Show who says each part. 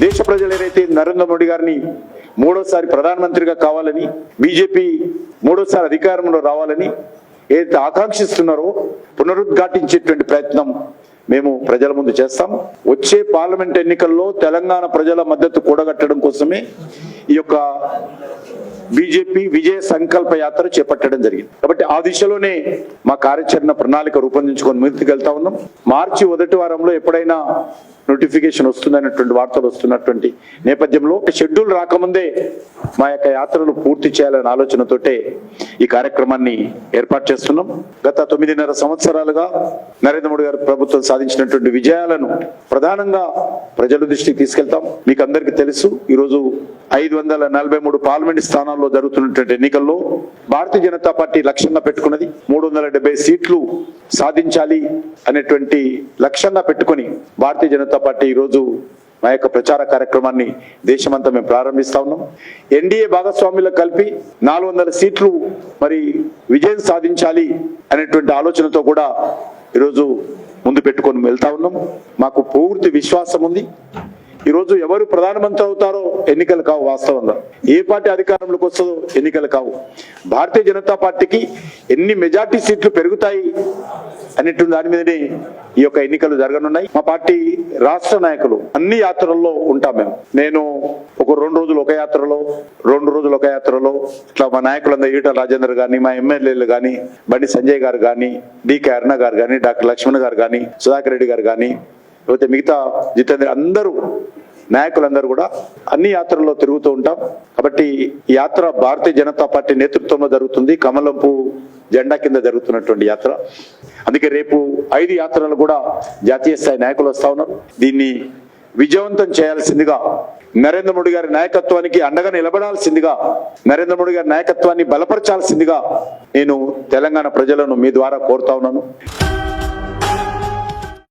Speaker 1: దేశ ప్రజలు ఏదైతే నరేంద్ర మోడీ గారిని మూడోసారి ప్రధానమంత్రిగా కావాలని బీజేపీ మూడోసారి అధికారంలో రావాలని ఏదైతే ఆకాంక్షిస్తున్నారో పునరుద్ఘాటించేటువంటి ప్రయత్నం మేము ప్రజల ముందు చేస్తాం. వచ్చే పార్లమెంట్ ఎన్నికల్లో తెలంగాణ ప్రజల మద్దతు కూడగట్టడం కోసమే ఈ యొక్క బీజేపీ విజయ సంకల్ప యాత్ర చేపట్టడం జరిగింది. కాబట్టి ఆ దిశలోనే మా కార్యాచరణ ప్రణాళిక రూపొందించుకొని ముందుకు వెళ్తా ఉన్నాం. మార్చి మొదటి వారంలో ఎప్పుడైనా నోటిఫికేషన్ వస్తుందనేటువంటి వార్తలు వస్తున్నటువంటి నేపథ్యంలో షెడ్యూల్ రాకముందే మా యొక్క యాత్రలు పూర్తి చేయాలనే ఆలోచనతోటే ఈ కార్యక్రమాన్ని ఏర్పాటు చేస్తున్నాం. గత తొమ్మిదిన్నర సంవత్సరాలుగా నరేంద్ర మోడీ గారి ప్రభుత్వం సాధించినటువంటి విజయాలను ప్రధానంగా ప్రజల దృష్టికి తీసుకెళ్తాం. మీకు అందరికీ తెలుసు ఈరోజు ఐదు వందల నలభై మూడు పార్లమెంట్ స్థానాల్లో జరుగుతున్నటువంటి ఎన్నికల్లో భారతీయ జనతా పార్టీ లక్ష్యంగా పెట్టుకున్నది మూడు వందల డెబ్బై సీట్లు సాధించాలి అనేటువంటి లక్ష్యంగా పెట్టుకొని భారతీయ జనతా పార్టీ ఈరోజు మా యొక్క ప్రచార కార్యక్రమాన్ని దేశమంతా మేము ప్రారంభిస్తా ఉన్నాం. ఎన్డీఏ భాగస్వాములకు కలిపి నాలుగు వందల సీట్లు మరి విజయం సాధించాలి అనేటువంటి ఆలోచనతో కూడా ఈరోజు ముందు పెట్టుకొని వెళ్తా ఉన్నాం. మాకు పూర్తి విశ్వాసం ఉంది. ఈరోజు ఎవరు ప్రధానమంత్రి అవుతారో ఎన్నికలు కావు వాస్తవంగా. ఏ పార్టీ అధికారంలోకి వస్తుందో ఎన్నికలు కావు. భారతీయ జనతా పార్టీకి ఎన్ని మెజార్టీ సీట్లు పెరుగుతాయి అనేటువంటి దాని మీదనే ఈ యొక్క ఎన్నికలు జరగనున్నాయి. మా పార్టీ రాష్ట్ర నాయకులు అన్ని యాత్రల్లో ఉంటాం మేము. నేను ఒక రెండు రోజులు ఒక యాత్రలో రెండు రోజులు ఒక యాత్రలో ఇట్లా మా నాయకులందరూ ఈటల రాజేందర్ గాని మా ఎమ్మెల్యేలు గాని బండి సంజయ్ గారు గాని డికే అరుణ గారు గాని డాక్టర్ లక్ష్మణ్ గారు గాని సుధాకర్ రెడ్డి గారు గాని లేకపోతే మిగతా జితేంద్ర అందరూ నాయకులందరూ కూడా అన్ని యాత్రల్లో తిరుగుతూ ఉంటాం. కాబట్టి యాత్ర భారతీయ జనతా పార్టీ నేతృత్వంలో జరుగుతుంది. కమలంపు జెండా కింద జరుగుతున్నటువంటి యాత్ర. అందుకే రేపు ఐదు యాత్రలు కూడా జాతీయ స్థాయి నాయకులు వస్తా ఉన్నారు. దీన్ని విజయవంతం చేయాల్సిందిగా నరేంద్ర మోడీ గారి నాయకత్వానికి అండగా నిలబడాల్సిందిగా నరేంద్ర మోడీ గారి నాయకత్వాన్ని బలపరచాల్సిందిగా నేను తెలంగాణ ప్రజలను మీ ద్వారా కోరుతా ఉన్నాను.